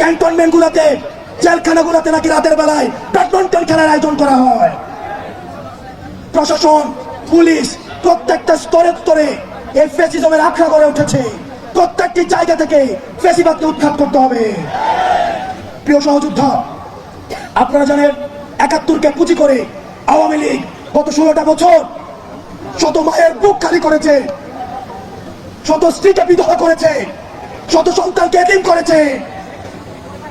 Cantonment গুলাতে জেলখানাগুলোতে নাকি রাতের বেলায় ব্যাডমিন্টন খেলার আয়োজন করা হয়। প্রশাসন, পুলিশ প্রত্যেকটা স্তরে স্তরে এই ফেসিজমের আখড়া গড়ে উঠেছে। প্রত্যেকটি জায়গা থেকে ফেসিবাদকে উৎখাত করতে হবে। প্রিয় সহযোদ্ধা, আপনারা জানেন একাত্তরকে পুঁজি করে আওয়ামী লীগ গত ষোলোটা বছর শত মায়ের বুক খালি করেছে, শত স্ত্রীকে বিধবা করেছে, শত সন্তানকে এতিম করেছে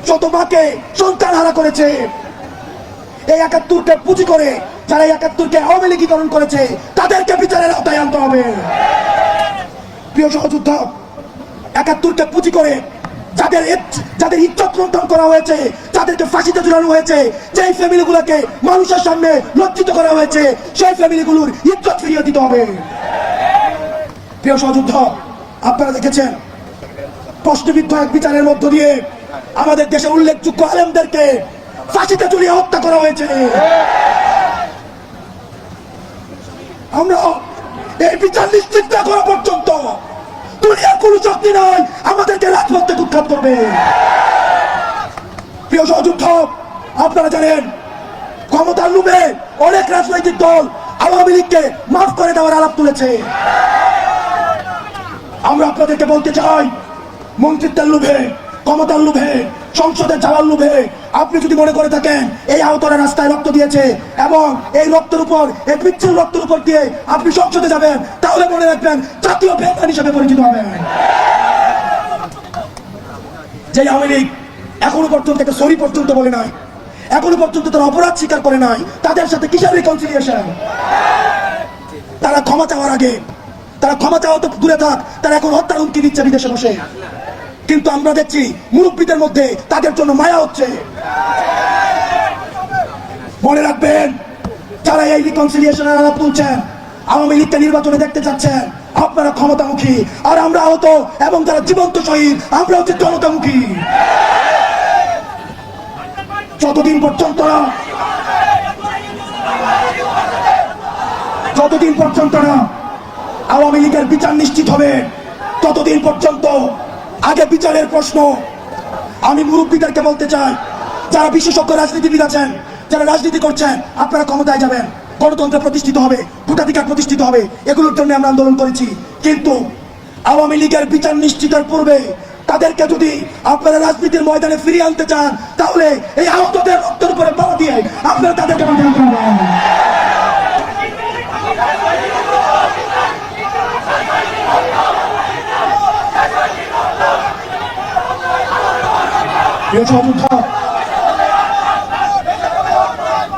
শত মাকে সন্তান হারা করেছে, এই একাত্তরকে পুঁজি করে, যারা এই একাত্তরকে আওয়ামী লীগীকরণ করেছে, তাদেরকে বিচারের আওতায় আনতে হবে। প্রিয় সহযোদ্ধা, একাত্তরকে পুঁজি করে যাদের যাদের ইজ্জত লুণ্ঠন করা হয়েছে যাদেরকে ফাঁসিতে ঝুলানো হয়েছে, যেই ফ্যামিলিগুলোকে মানুষের সামনে লজ্জিত করা হয়েছে, সেই ফ্যামিলিগুলোর ইজ্জত ফিরিয়ে দিতে হবে। প্রিয় সহযুদ্ধ, আপনারা দেখেছেন, প্রশ্নবিদ্ধ এক বিচারের মধ্য দিয়ে আমাদের দেশের উল্লেখযোগ্য আলেমদেরকে ফাঁসিতে ঝুলিয়ে হত্যা করা হয়েছে। আমরা এই বিচার নিশ্চিত করা পর্যন্ত দুনিয়ার শক্তি নাই, আমাদেরকে উৎখাত করবে। প্রিয় সহযুদ্ধ, আপনারা জানেন, ক্ষমতার লোভে অনেক রাজনৈতিক দল আওয়ামী লীগকে মাফ করে দেওয়ার আলাপ তুলেছে। আমরা আপনাদেরকে বলতে চাই, মন্ত্রিত্বের লোভে ক্ষমতার লোভে, সংসদের যাওয়ার লোভে, আপনি যদি মনে করে থাকেন, এই আহতরা রাস্তায় রক্ত দিয়েছে এবং এই রক্তের উপর, এই পিচ্ছিল রক্তের উপর দিয়ে আপনি সংসদে যাবেন, তাহলে মনে রাখবেন জাতীয় বেকার হিসেবে পরিচিত হবেন। যে আওয়ামী লীগ এখনও পর্যন্ত একটা সরি পর্যন্ত বলে নাই, এখনও পর্যন্ত তারা অপরাধ স্বীকার করে নাই, তাদের সাথে কিসের রিকনসিলিয়েশন তারা ক্ষমা চাওয়ার আগে, তারা ক্ষমা চাওয়া তো দূরে থাক, তারা এখন হত্যার হুমকি দিচ্ছে বিদেশে বসে। কিন্তু আমরা দেখছি মুরব্বীদের মধ্যে তাদের জন্য মায়া হচ্ছে। মনে রাখবেন, যারা এই রিকনসিলিয়েশনের আলাপ তুলছেন, আওয়ামী লীগকে নির্বাচনে দেখতে চাচ্ছেন আপনারা ক্ষমতামুখী। আর আমরা আহত এবং যারা জীবন্ত শহীদ, আমরা হচ্ছে জনতামুখী। যতদিন পর্যন্ত না, যতদিন পর্যন্ত না আওয়ামী লীগের বিচার নিশ্চিত হবে, ততদিন পর্যন্ত আগে বিচারের প্রশ্ন। আমি মুরব্বীদেরকে বলতে চাই, যারা বিশেষজ্ঞ রাজনীতিবিদ আছেন, যারা রাজনীতি করছেন, আপনারা ক্ষমতায় যাবেন। গণতন্ত্র প্রতিষ্ঠিত হবে, ভোটাধিকার প্রতিষ্ঠিত হবে, এগুলোর জন্য আমরা আন্দোলন করেছি। কিন্তু আওয়ামী লীগের বিচার নিশ্চিতের পূর্বে তাদেরকে যদি আপনারা রাজনীতির ময়দানে ফিরিয়ে আনতে চান, তাহলে এই আহতদের রক্তের উপরে পাওয়া দিয়ে আপনারা তাদেরকে মাঠে আনতে হবে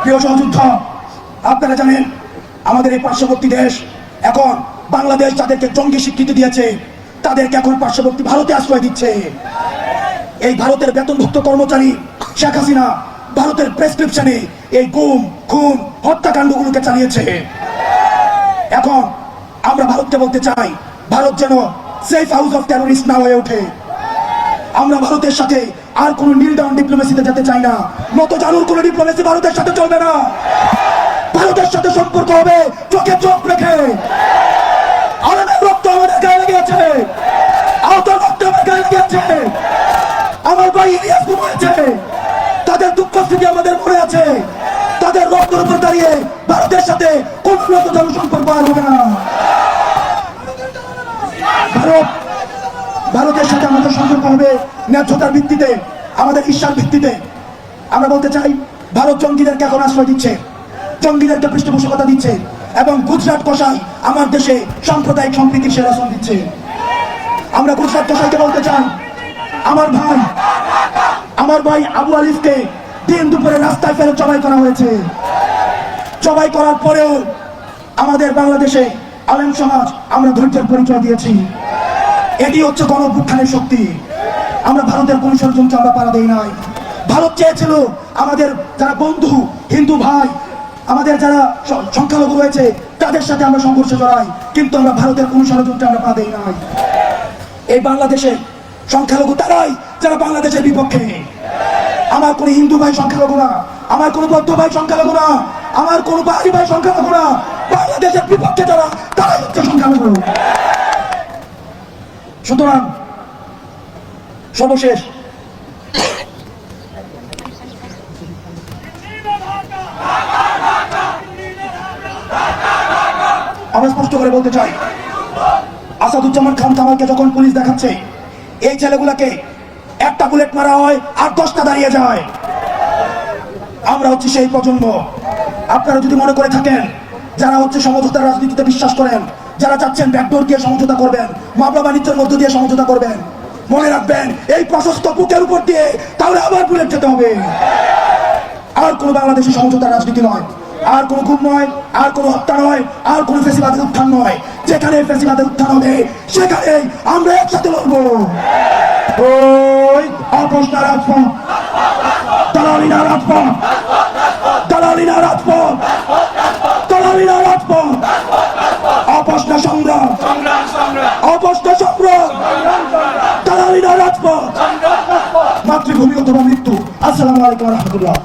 প্রিয় আপনারা জানেন, আমাদের এই পার্শ্ববর্তী দেশ এখন বাংলাদেশ যাদেরকে জঙ্গি স্বীকৃতি দিয়েছে, তাদেরকে এখন পার্শ্ববর্তী ভারতে আশ্রয় দিচ্ছে। এই ভারতের বেতনভুক্ত কর্মচারী শেখ হাসিনা ভারতের প্রেসক্রিপশনে এই গুম, খুন, হত্যাকাণ্ডগুলোকে চালিয়েছে। এখন আমরা ভারতকে বলতে চাই, ভারত যেন সেফ হাউস অফ টেরোরিস্ট না হয়ে ওঠে। আমরা ভারতের সাথে আর কোন নীল ডাউন ডিপ্লোমেসিতে যেতে চাই না। মতো জানুর কোন ডিপ্লোমেসি ভারতের সাথে চলবে না। ভারতের সাথে সম্পর্ক হবে চোখে চোখ রেখে। রক্ত আমাদের গায়ে লেগে আছে আহত রক্ত আমার গায়ে লেগে আছে আমার ভাই ইলিয়াস ঘুমিয়েছে তাদের দুঃখ স্মৃতি আমাদের মনে আছে। তাদের রক্তের উপর দাঁড়িয়ে ভারতের সাথে কোন জন সম্পর্ক আর হবে না। ভারত, ভারতের সাথে সম্পর্ক হবে ন্যায্যতার ভিত্তিতে, আমাদের ঈর্ষার ভিত্তিতে। আমরা বলতে চাই, ভারত জঙ্গিদেরকে এখন আশ্রয় দিচ্ছে, জঙ্গিদেরকে পৃষ্ঠপোষকতা দিচ্ছে, এবং গুজরাট কষাই আমার দেশে সাম্প্রদায়িক সম্প্রীতির সেরাসন দিচ্ছে। আমরা গুজরাট কষাইকে বলতে চাই, আমার ভাই আমার ভাই আবু আলিফকে দিন দুপুরে রাস্তায় ফেলে জবাই করা হয়েছে। জবাই করার পরেও আমাদের বাংলাদেশে আলেম সমাজ আমরা ধৈর্যের পরিচয় দিয়েছি। এটি হচ্ছে গণপুত্থানের শক্তি। আমরা ভারতের কোন ষড়যন্ত্র আমরা পারা দেই নাই। ভারত চেয়েছিল আমাদের যারা বন্ধু, হিন্দু ভাই, আমাদের যারা সংখ্যালঘু রয়েছে, তাদের সাথে আমরা সংঘর্ষে জড়াই। কিন্তু আমরা ভারতের কোন ষড়যন্ত্রে আমরা পা দেই নাই। এই বাংলাদেশে সংখ্যালঘু তারাই যারা বাংলাদেশের বিপক্ষে। আমার কোন হিন্দু ভাই সংখ্যালঘু না, আমার কোন বৌদ্ধ ভাই সংখ্যালঘু না, আমার কোন বাঙালি ভাই সংখ্যালঘু না, বাংলাদেশের বিপক্ষে যারা, তারাই হচ্ছে সংখ্যালঘু। সুতরাং সর্বশেষ আমরা স্পষ্ট করে বলতে চাই, আসাদুজ্জামান খান কামালকে যখন পুলিশ দেখাচ্ছে, এই ছেলেগুলাকে একটা বুলেট মারা হয় আর দশটা দাঁড়িয়ে যায়। আমরা হচ্ছে সেই প্রজন্ম। আপনারা যদি মনে করে থাকেন, যারা হচ্ছে সমঝোতার রাজনীতিতে বিশ্বাস করেন যারা চাচ্ছেন ব্যাকডোর দিয়ে সমঝোতা করবেন, মামলা বাণিজ্যের মধ্য দিয়ে সমঝোতা করবেন। মনে রাখবেন, এই প্রশস্ত বুকের উপর দিয়ে তাহলে আবার বুলেট যেতে হবে। আর কোনো বাংলাদেশের সমঝোতার রাজনীতি নয়, আর কোনো গুম নয়, আর কোনো হত্যা নয়, আর কোনো ফেসিবাদের উত্থান নয়। যেখানে ফেসিবাদের উত্থান হবে সেখানে আমরা একসাথে লড়বো। ওই রাজপথ দালালিনা রাজপথ দালালিনা রাজপথ দালালিনা রাজপথ। অপসটা সংগ্রাম অপসটা সংগ্রাম তারা রাজপথ। মাতৃভূমি অথবা মৃত্যু। আসসালামু আলাইকুম রহমতুল্লাহ।